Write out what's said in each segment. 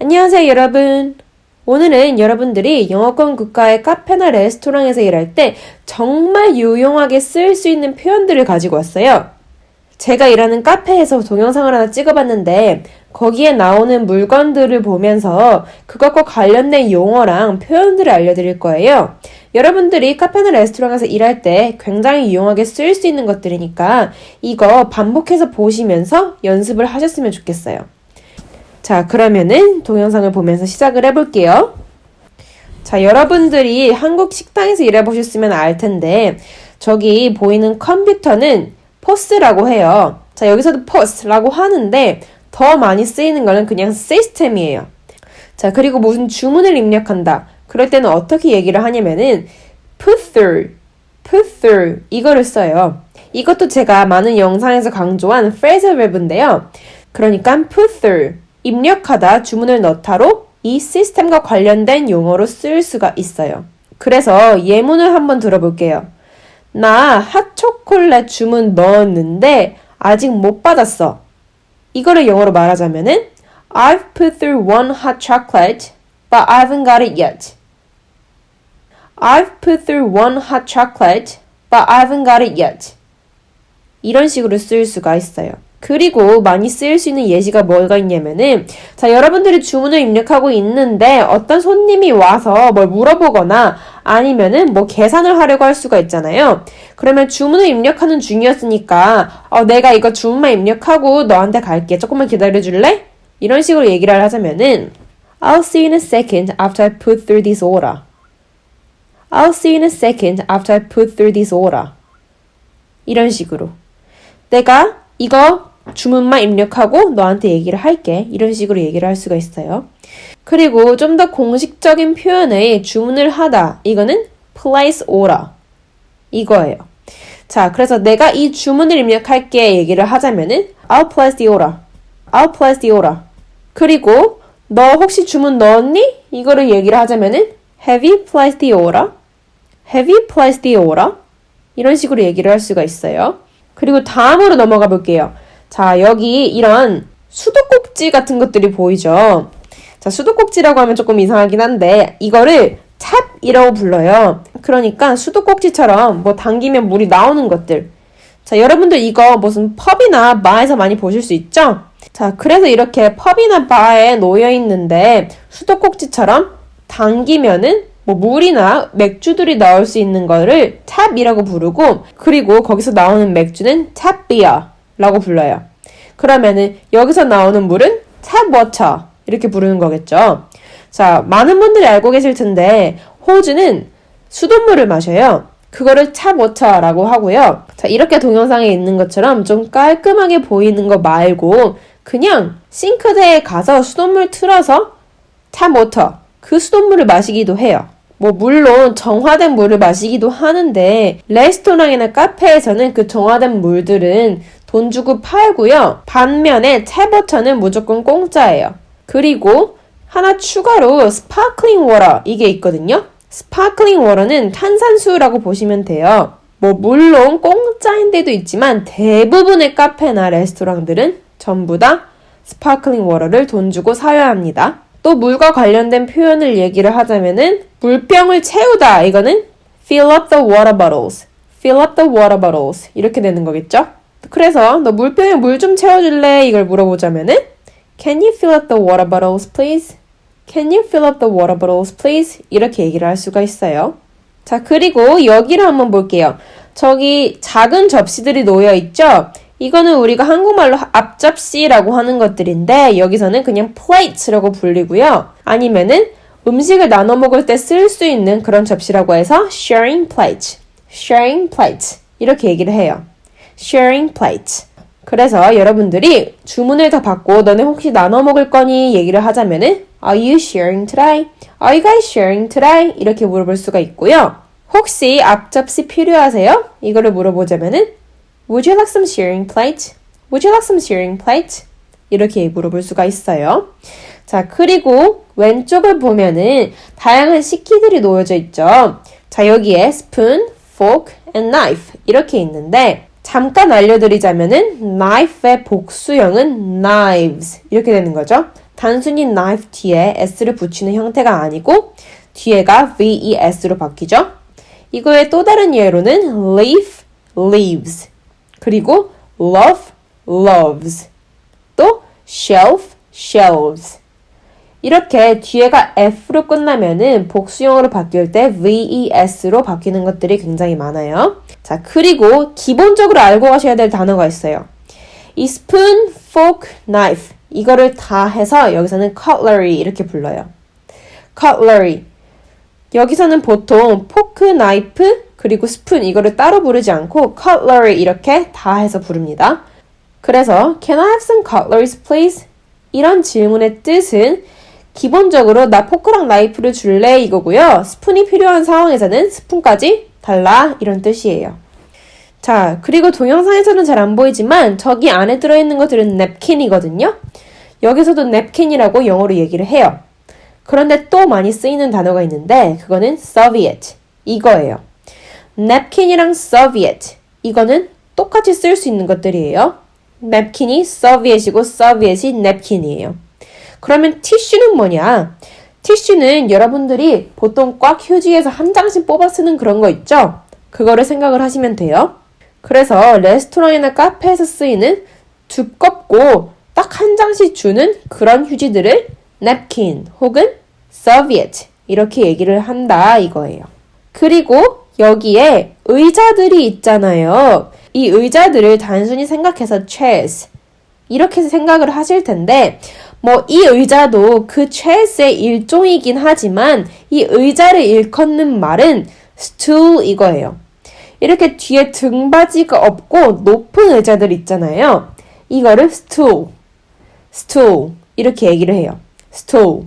안녕하세요, 여러분. 오늘은 여러분들이 영어권 국가의 카페나 레스토랑에서 일할 때 정말 유용하게 쓸 수 있는 표현들을 가지고 왔어요. 제가 일하는 카페에서 동영상을 하나 찍어봤는데 거기에 나오는 물건들을 보면서 그것과 관련된 용어랑 표현들을 알려드릴 거예요. 여러분들이 카페나 레스토랑에서 일할 때 굉장히 유용하게 쓸 수 있는 것들이니까 이거 반복해서 보시면서 연습을 하셨으면 좋겠어요. 자, 그러면은 동영상을 보면서 시작을 해볼게요. 자, 여러분들이 한국 식당에서 일해보셨으면 알 텐데, 저기 보이는 컴퓨터는 포스라고 해요. 자, 여기서도 포스라고 하는데, 더 많이 쓰이는 거는 그냥 시스템이에요. 자, 그리고 무슨 주문을 입력한다. 그럴 때는 어떻게 얘기를 하냐면은, put through, put through, 이거를 써요. 이것도 제가 많은 영상에서 강조한 phrasal verb인데요. 그러니까 put through, 입력하다, 주문을 넣다로 이 시스템과 관련된 용어로 쓸 수가 있어요. 그래서 예문을 한번 들어볼게요. 나 핫초콜릿 주문 넣었는데 아직 못 받았어. 이거를 영어로 말하자면은 I've put through one hot chocolate, but I haven't got it yet. I've put through one hot chocolate, but I haven't got it yet. 이런 식으로 쓸 수가 있어요. 그리고 많이 쓰일 수 있는 예시가 뭐가 있냐면은 자 여러분들이 주문을 입력하고 있는데 어떤 손님이 와서 뭘 물어보거나 아니면은 뭐 계산을 하려고 할 수가 있잖아요. 그러면 주문을 입력하는 중이었으니까 어 내가 이거 주문만 입력하고 너한테 갈게. 조금만 기다려 줄래? 이런 식으로 얘기를 하자면은 I'll see you in a second after I put through this order. I'll see you in a second after I put through this order. 이런 식으로 내가 이거 주문만 입력하고 너한테 얘기를 할게. 이런 식으로 얘기를 할 수가 있어요. 그리고 좀 더 공식적인 표현의 주문을 하다. 이거는 place order. 이거예요. 자, 그래서 내가 이 주문을 입력할게 얘기를 하자면은 I'll place the order. I'll place the order. 그리고 너 혹시 주문 넣었니? 이거를 얘기를 하자면은 Have you placed the order? Have you placed the order? 이런 식으로 얘기를 할 수가 있어요. 그리고 다음으로 넘어가 볼게요. 자, 여기 이런 수도꼭지 같은 것들이 보이죠? 자, 수도꼭지라고 하면 조금 이상하긴 한데, 이거를 찹이라고 불러요. 그러니까 수도꼭지처럼 뭐 당기면 물이 나오는 것들. 자, 여러분들 이거 무슨 펍이나 바에서 많이 보실 수 있죠? 자, 그래서 이렇게 펍이나 바에 놓여 있는데 수도꼭지처럼 당기면은 뭐 물이나 맥주들이 나올 수 있는 거를 탑이라고 부르고 그리고 거기서 나오는 맥주는 탑비어 라고 불러요. 그러면은 여기서 나오는 물은 tap water 이렇게 부르는 거겠죠. 자, 많은 분들이 알고 계실 텐데 호주는 수돗물을 마셔요. 그거를 water라고 하고요. 자, 이렇게 동영상에 있는 것처럼 좀 깔끔하게 보이는 거 말고 그냥 싱크대에 가서 수돗물 틀어서 water 그 수돗물을 마시기도 해요. 뭐 물론 정화된 물을 마시기도 하는데 레스토랑이나 카페에서는 그 정화된 물들은 돈 주고 팔고요. 반면에 탭워터는 무조건 공짜예요. 그리고 하나 추가로 스파클링 워터 이게 있거든요. 스파클링 워터는 탄산수라고 보시면 돼요. 뭐 물론 공짜인 데도 있지만 대부분의 카페나 레스토랑들은 전부 다 스파클링 워터를 돈 주고 사야 합니다. 또 물과 관련된 표현을 얘기를 하자면은 물병을 채우다 이거는 fill up the water bottles. fill up the water bottles 이렇게 되는 거겠죠? 그래서 너 물병에 물 좀 채워줄래? 이걸 물어보자면은 Can you fill up the water bottles, please? Can you fill up the water bottles, please? 이렇게 얘기를 할 수가 있어요. 자, 그리고 여기를 한번 볼게요. 저기 작은 접시들이 놓여 있죠? 이거는 우리가 한국말로 앞접시라고 하는 것들인데 여기서는 그냥 plate라고 불리고요. 아니면은 음식을 나눠 먹을 때 쓸 수 있는 그런 접시라고 해서 sharing plate, sharing plate 이렇게 얘기를 해요. Sharing plate. 그래서 여러분들이 주문을 다 받고 너네 혹시 나눠 먹을 거니 얘기를 하자면은 Are you sharing today? Are you guys sharing today? 이렇게 물어볼 수가 있고요. 혹시 앞접시 필요하세요? 이거를 물어보자면은 Would you like some sharing plate? Would you like some sharing plate? 이렇게 물어볼 수가 있어요. 자, 그리고 왼쪽을 보면은 다양한 식기들이 놓여져 있죠. 자, 여기에 spoon, fork, and knife 이렇게 있는데 잠깐 알려드리자면은 knife의 복수형은 knives 이렇게 되는 거죠. 단순히 knife 뒤에 s를 붙이는 형태가 아니고 뒤에가 ves로 바뀌죠. 이거의 또 다른 예로는 leaf, leaves, 그리고 love, loves, 또 shelf, shelves. 이렇게 뒤에가 F로 끝나면은 복수형으로 바뀔 때 VES로 바뀌는 것들이 굉장히 많아요. 자, 그리고 기본적으로 알고 가셔야 될 단어가 있어요. 이 spoon, fork, knife 이거를 다 해서 여기서는 cutlery 이렇게 불러요. cutlery 여기서는 보통 포크, 나이프, 그리고 스푼 이거를 따로 부르지 않고 cutlery 이렇게 다 해서 부릅니다. 그래서 Can I have some cutleries, please? 이런 질문의 뜻은 기본적으로 나 포크랑 나이프를 줄래 이거고요. 스푼이 필요한 상황에서는 스푼까지 달라 이런 뜻이에요. 자, 그리고 동영상에서는 잘 안 보이지만 저기 안에 들어있는 것들은 냅킨이거든요. 여기서도 냅킨이라고 영어로 얘기를 해요. 그런데 또 많이 쓰이는 단어가 있는데 그거는 Soviet 이거예요. 냅킨이랑 Soviet 이거는 똑같이 쓸 수 있는 것들이에요. 냅킨이 Soviet이고 Soviet이 냅킨이에요. 그러면 티슈는 뭐냐? 티슈는 여러분들이 보통 꽉 휴지에서 한 장씩 뽑아 쓰는 그런 거 있죠? 그거를 생각을 하시면 돼요. 그래서 레스토랑이나 카페에서 쓰이는 두껍고 딱 한 장씩 주는 그런 휴지들을 napkin 혹은 serviette 이렇게 얘기를 한다 이거예요. 그리고 여기에 의자들이 있잖아요. 이 의자들을 단순히 생각해서 chairs 이렇게 생각을 하실 텐데 뭐 이 의자도 그 chairs의 일종이긴 하지만 이 의자를 일컫는 말은 stool 이거예요. 이렇게 뒤에 등받이가 없고 높은 의자들 있잖아요. 이거를 stool, stool 이렇게 얘기를 해요. stool.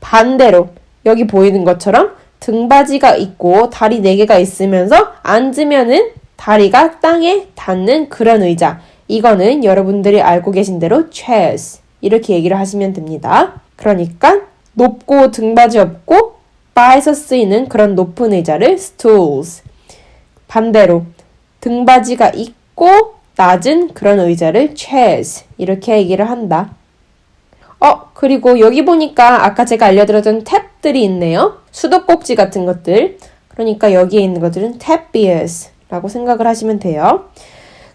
반대로 여기 보이는 것처럼 등받이가 있고 다리 4개가 있으면서 앉으면은 다리가 땅에 닿는 그런 의자. 이거는 여러분들이 알고 계신 대로 chairs. 이렇게 얘기를 하시면 됩니다. 그러니까 높고 등받이 없고 바에서 쓰이는 그런 높은 의자를 stools. 반대로 등받이가 있고 낮은 그런 의자를 chairs. 이렇게 얘기를 한다. 어, 그리고 여기 보니까 아까 제가 알려드렸던 탭들이 있네요. 수도꼭지 같은 것들. 그러니까 여기에 있는 것들은 탭 beers라고 생각을 하시면 돼요.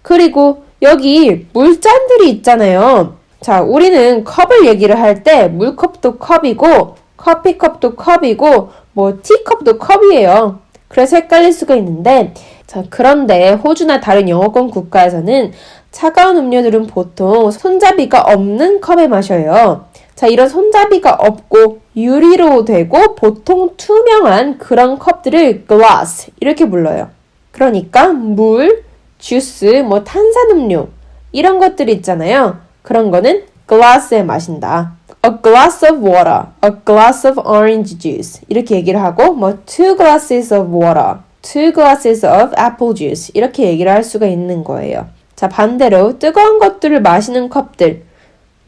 그리고 여기 물잔들이 있잖아요. 자, 우리는 컵을 얘기를 할 때 물컵도 컵이고 커피컵도 컵이고 뭐 티컵도 컵이에요. 그래서 헷갈릴 수가 있는데 자, 그런데 호주나 다른 영어권 국가에서는 차가운 음료들은 보통 손잡이가 없는 컵에 마셔요. 자, 이런 손잡이가 없고 유리로 되고 보통 투명한 그런 컵들을 glass 이렇게 불러요. 그러니까 물, 주스, 뭐 탄산음료 이런 것들 있잖아요. 그런 거는 glass에 마신다. A glass of water, a glass of orange juice 이렇게 얘기를 하고 뭐 two glasses of water, two glasses of apple juice 이렇게 얘기를 할 수가 있는 거예요. 자, 반대로 뜨거운 것들을 마시는 컵들.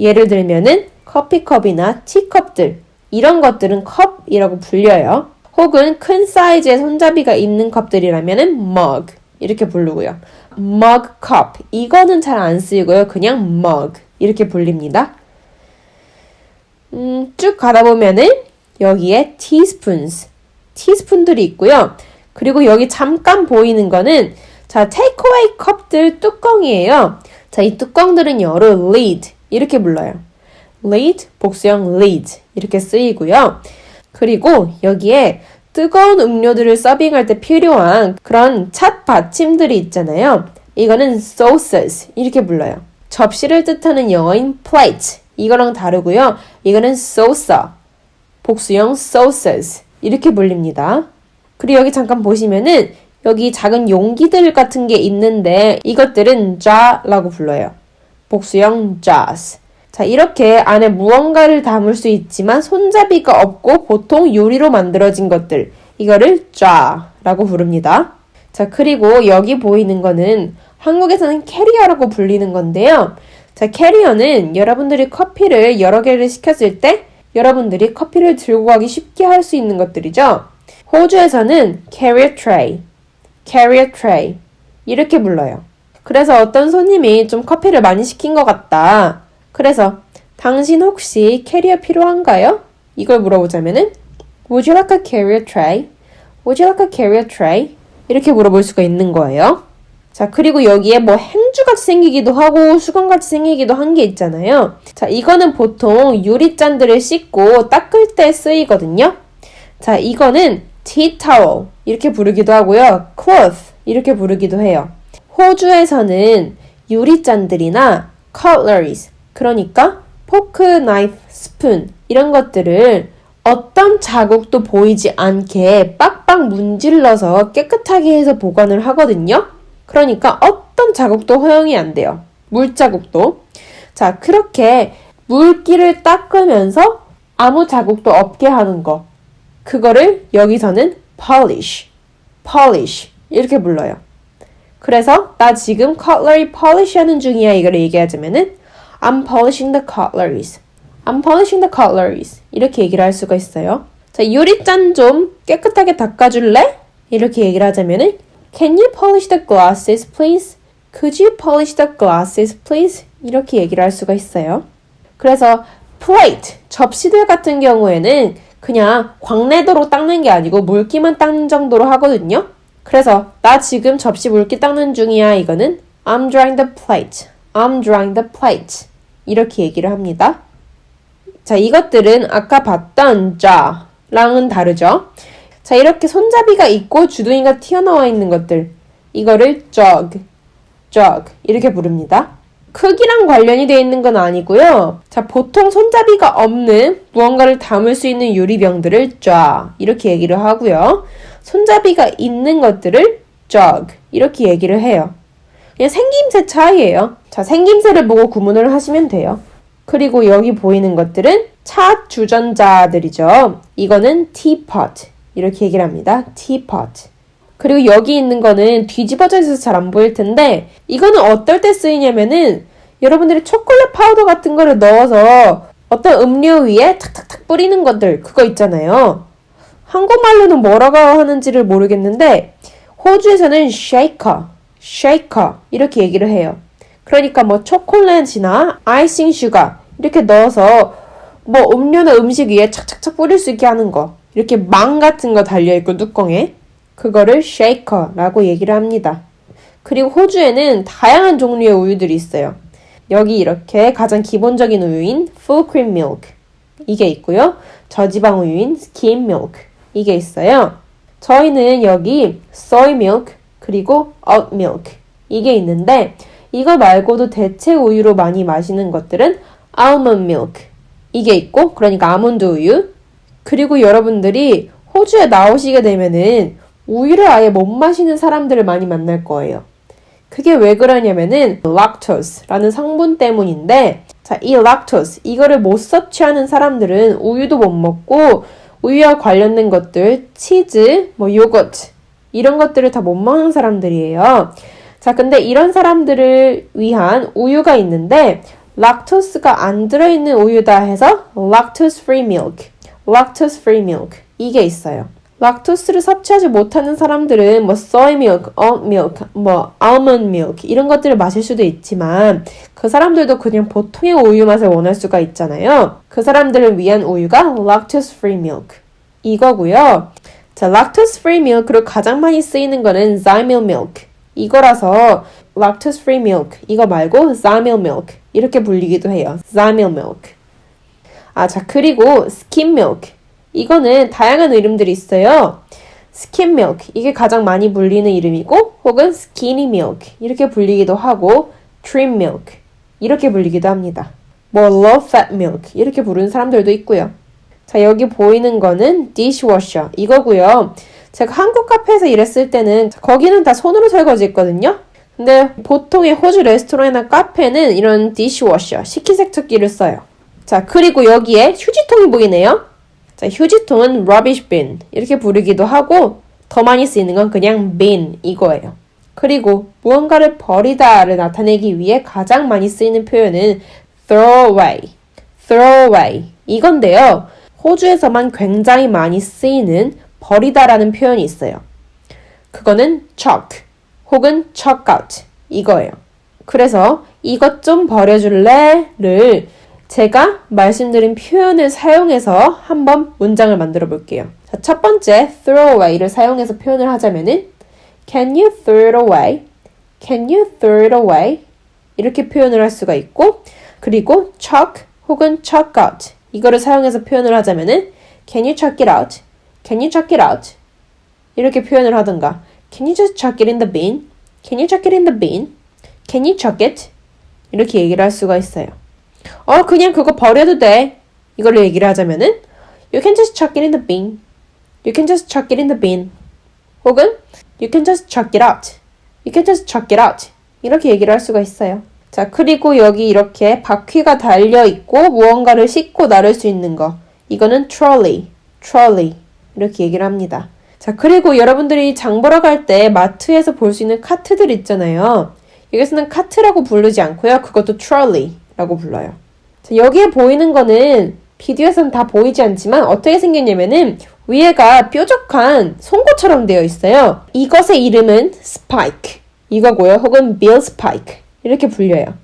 예를 들면은 커피컵이나 티컵들. 이런 것들은 컵이라고 불려요. 혹은 큰 사이즈의 손잡이가 있는 컵들이라면은 mug. 이렇게 부르고요. mug cup. 이거는 잘 안 쓰이고요. 그냥 mug. 이렇게 불립니다. 음, 쭉 가다 보면은 여기에 teaspoons. 티스푼들이 있고요. 그리고 여기 잠깐 보이는 거는 자, 테이크어웨이 컵들 뚜껑이에요. 자, 이 뚜껑들은 영어로 lid 이렇게 불러요. lid 복수형 lid 이렇게 쓰이고요. 그리고 여기에 뜨거운 음료들을 서빙할 때 필요한 그런 찻 받침들이 있잖아요. 이거는 saucers 이렇게 불러요. 접시를 뜻하는 영어인 plate 이거랑 다르고요. 이거는 saucer 복수형 saucers 이렇게 불립니다. 그리고 여기 잠깐 보시면은 여기 작은 용기들 같은 게 있는데 이것들은 jar라고 불러요. 복수형 jars. 자, 이렇게 안에 무언가를 담을 수 있지만 손잡이가 없고 보통 유리로 만들어진 것들. 이거를 jar라고 부릅니다. 자, 그리고 여기 보이는 거는 한국에서는 캐리어라고 불리는 건데요. 자, 캐리어는 여러분들이 커피를 여러 개를 시켰을 때 여러분들이 커피를 들고 가기 쉽게 할 수 있는 것들이죠. 호주에서는 carrier tray, carrier tray 이렇게 불러요. 그래서 어떤 손님이 좀 커피를 많이 시킨 것 같다. 그래서 당신 혹시 캐리어 필요한가요? 이걸 물어보자면은 Would you like a carrier tray? Would you like a carrier tray? 이렇게 물어볼 수가 있는 거예요. 자, 그리고 여기에 뭐 행주같이 생기기도 하고 수건같이 생기기도 한 게 있잖아요. 자, 이거는 보통 유리잔들을 씻고 닦을 때 쓰이거든요. 자, 이거는 towel 이렇게 부르기도 하고요. cloth 이렇게 부르기도 해요. 호주에서는 유리잔들이나 cutleries 그러니까 포크, 나이프, 스푼 이런 것들을 어떤 자국도 보이지 않게 빡빡 문질러서 깨끗하게 해서 보관을 하거든요. 그러니까 어떤 자국도 허용이 안 돼요. 물자국도. 자, 그렇게 물기를 닦으면서 아무 자국도 없게 하는 거. 그거를 여기서는 polish, polish 이렇게 불러요. 그래서 나 지금 cutlery polish 하는 중이야 이걸 얘기하자면은 I'm polishing the cutleries. I'm polishing the cutleries. 이렇게 얘기를 할 수가 있어요. 자, 유리잔 좀 깨끗하게 닦아줄래? 이렇게 얘기를 하자면은 Can you polish the glasses, please? Could you polish the glasses, please? 이렇게 얘기를 할 수가 있어요. 그래서 plate, 접시들 같은 경우에는 그냥 광내도로 닦는 게 아니고 물기만 닦는 정도로 하거든요. 그래서 나 지금 접시 물기 닦는 중이야. 이거는 I'm drying the plate. I'm drying the plate. 이렇게 얘기를 합니다. 자, 이것들은 아까 봤던 ja랑은 다르죠. 자, 이렇게 손잡이가 있고 주둥이가 튀어나와 있는 것들. 이거를 jug, jug 이렇게 부릅니다. 크기랑 관련이 되어 있는 건 아니고요. 자, 보통 손잡이가 없는 무언가를 담을 수 있는 유리병들을 jar 이렇게 얘기를 하고요. 손잡이가 있는 것들을 jug 이렇게 얘기를 해요. 그냥 생김새 차이예요. 자, 생김새를 보고 구분을 하시면 돼요. 그리고 여기 보이는 것들은 차 주전자들이죠. 이거는 teapot 이렇게 얘기를 합니다. teapot. 그리고 여기 있는 거는 뒤집어져 있어서 잘 안 보일 텐데 이거는 어떨 때 쓰이냐면은 여러분들이 초콜릿 파우더 같은 거를 넣어서 어떤 음료 위에 탁탁탁 뿌리는 것들 그거 있잖아요. 한국말로는 뭐라고 하는지를 모르겠는데 호주에서는 shaker, shaker 이렇게 얘기를 해요. 그러니까 뭐 초콜릿이나 아이싱 슈가 이렇게 넣어서 뭐 음료나 음식 위에 착착착 뿌릴 수 있게 하는 거 이렇게 망 같은 거 달려있고 뚜껑에 그거를 shaker라고 얘기를 합니다. 그리고 호주에는 다양한 종류의 우유들이 있어요. 여기 이렇게 가장 기본적인 우유인 full cream milk 이게 있고요. 저지방 우유인 skim milk 이게 있어요. 저희는 여기 soy milk 그리고 oat milk 이게 있는데 이거 말고도 대체 우유로 많이 마시는 것들은 almond milk 이게 있고 그러니까 아몬드 우유 그리고 여러분들이 호주에 나오시게 되면은 우유를 아예 못 마시는 사람들을 많이 만날 거예요. 그게 왜 그러냐면은 lactose라는 성분 때문인데 자, 이 lactose 이거를 못 섭취하는 사람들은 우유도 못 먹고 우유와 관련된 것들, 치즈, 뭐 요거트 이런 것들을 다 못 먹는 사람들이에요. 자, 근데 이런 사람들을 위한 우유가 있는데 락토스가 안 들어있는 우유다 해서 lactose free milk, lactose free milk 이게 있어요. 락토스를 섭취하지 못하는 사람들은 뭐 soy milk, oat milk, 뭐 almond milk 이런 것들을 마실 수도 있지만 그 사람들도 그냥 보통의 우유 맛을 원할 수가 있잖아요. 그 사람들을 위한 우유가 lactose free milk 이거고요. 자, lactose free milk로 가장 많이 쓰이는 거는 Zymil milk 이거라서 lactose free milk 이거 말고 Zymil milk 이렇게 불리기도 해요. Zymil milk. 아, 자, 그리고 skim milk 이거는 다양한 이름들이 있어요. 스킨 밀크 이게 가장 많이 불리는 이름이고 혹은 스키니 밀크 이렇게 불리기도 하고 트림 밀크 이렇게 불리기도 합니다. 뭐 low fat milk 이렇게 부르는 사람들도 있고요. 자 여기 보이는 거는 dishwasher 이거고요. 제가 한국 카페에서 일했을 때는 거기는 다 손으로 설거지 했거든요. 근데 보통의 호주 레스토랑이나 카페는 이런 dishwasher 식기세척기를 써요. 자 그리고 여기에 휴지통이 보이네요. 자, 휴지통은 rubbish bin 이렇게 부르기도 하고 더 많이 쓰이는 건 그냥 bin 이거예요. 그리고 무언가를 버리다를 나타내기 위해 가장 많이 쓰이는 표현은 throw away, throw away 이건데요. 호주에서만 굉장히 많이 쓰이는 버리다라는 표현이 있어요. 그거는 chuck 혹은 chuck out 이거예요. 그래서 이것 좀 버려줄래를 제가 말씀드린 표현을 사용해서 한번 문장을 만들어 볼게요. 자, 첫 번째 throw away를 사용해서 표현을 하자면은 Can you throw it away? Can you throw it away? 이렇게 표현을 할 수가 있고 그리고 chuck 혹은 chuck out 이거를 사용해서 표현을 하자면은 Can you chuck it out? Can you chuck it out? 이렇게 표현을 하든가 Can you just chuck it in the bin? Can you chuck it in the bin? Can you chuck it? 이렇게 얘기를 할 수가 있어요. 어, 그냥 그거 버려도 돼. 이걸로 얘기를 하자면은 You can just chuck it in the bin. You can just chuck it in the bin. 혹은 You can just chuck it out. You can just chuck it out. 이렇게 얘기를 할 수가 있어요. 자, 그리고 여기 이렇게 바퀴가 달려 있고 무언가를 싣고 나를 수 있는 거. 이거는 trolley. trolley. 이렇게 얘기를 합니다. 자, 그리고 여러분들이 장 보러 갈 때 마트에서 볼 수 있는 카트들 있잖아요. 여기서는 카트라고 부르지 않고요. 그것도 trolley 라고 불러요. 자, 여기에 보이는 거는 비디오에서는 다 보이지 않지만 어떻게 생겼냐면은 위에가 뾰족한 송곳처럼 되어 있어요. 이것의 이름은 spike 이거고요. 혹은 bill spike 이렇게 불려요.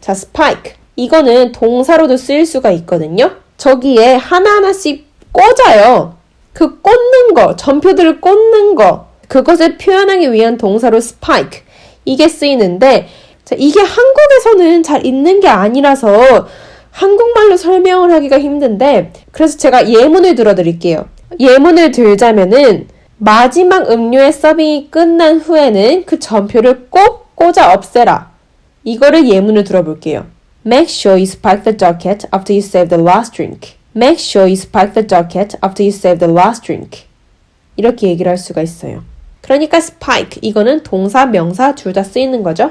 자, spike 이거는 동사로도 쓰일 수가 있거든요. 저기에 하나하나씩 꽂아요. 그 꽂는 거, 전표들을 꽂는 거, 그것을 표현하기 위한 동사로 spike 이게 쓰이는데 자, 이게 한국에서는 잘 있는 게 아니라서 한국말로 설명을 하기가 힘든데 그래서 제가 예문을 들어드릴게요. 예문을 들자면은 마지막 음료의 서빙이 끝난 후에는 그 전표를 꼭 꽂아 없애라. 이거를 예문을 들어볼게요. Make sure you spike the docket after you save the last drink. Make sure you spike the docket after you save the last drink. 이렇게 얘기를 할 수가 있어요. 그러니까 spike 이거는 동사, 명사 둘 다 쓰이는 거죠.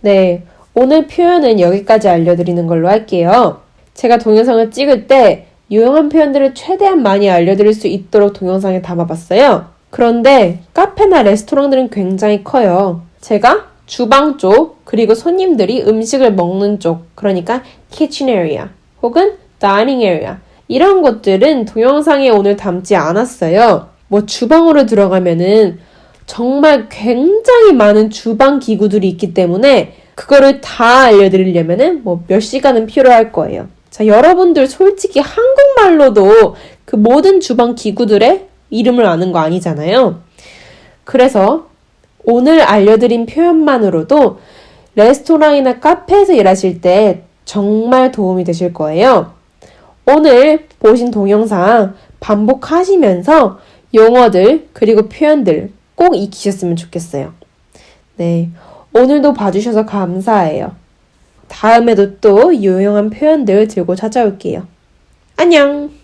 네, 오늘 표현은 여기까지 알려드리는 걸로 할게요. 제가 동영상을 찍을 때 유용한 표현들을 최대한 많이 알려드릴 수 있도록 동영상에 담아봤어요. 그런데 카페나 레스토랑들은 굉장히 커요. 제가 주방 쪽, 그리고 손님들이 음식을 먹는 쪽, 그러니까 kitchen area 혹은 dining area 이런 것들은 동영상에 오늘 담지 않았어요. 뭐 주방으로 들어가면은 정말 굉장히 많은 주방 기구들이 있기 때문에 그거를 다 알려드리려면은 뭐 몇 시간은 필요할 거예요. 자, 여러분들 솔직히 한국말로도 그 모든 주방 기구들의 이름을 아는 거 아니잖아요. 그래서 오늘 알려드린 표현만으로도 레스토랑이나 카페에서 일하실 때 정말 도움이 되실 거예요. 오늘 보신 동영상 반복하시면서 용어들 그리고 표현들 꼭 익히셨으면 좋겠어요. 네. 오늘도 봐주셔서 감사해요. 다음에도 또 유용한 표현들 들고 찾아올게요. 안녕!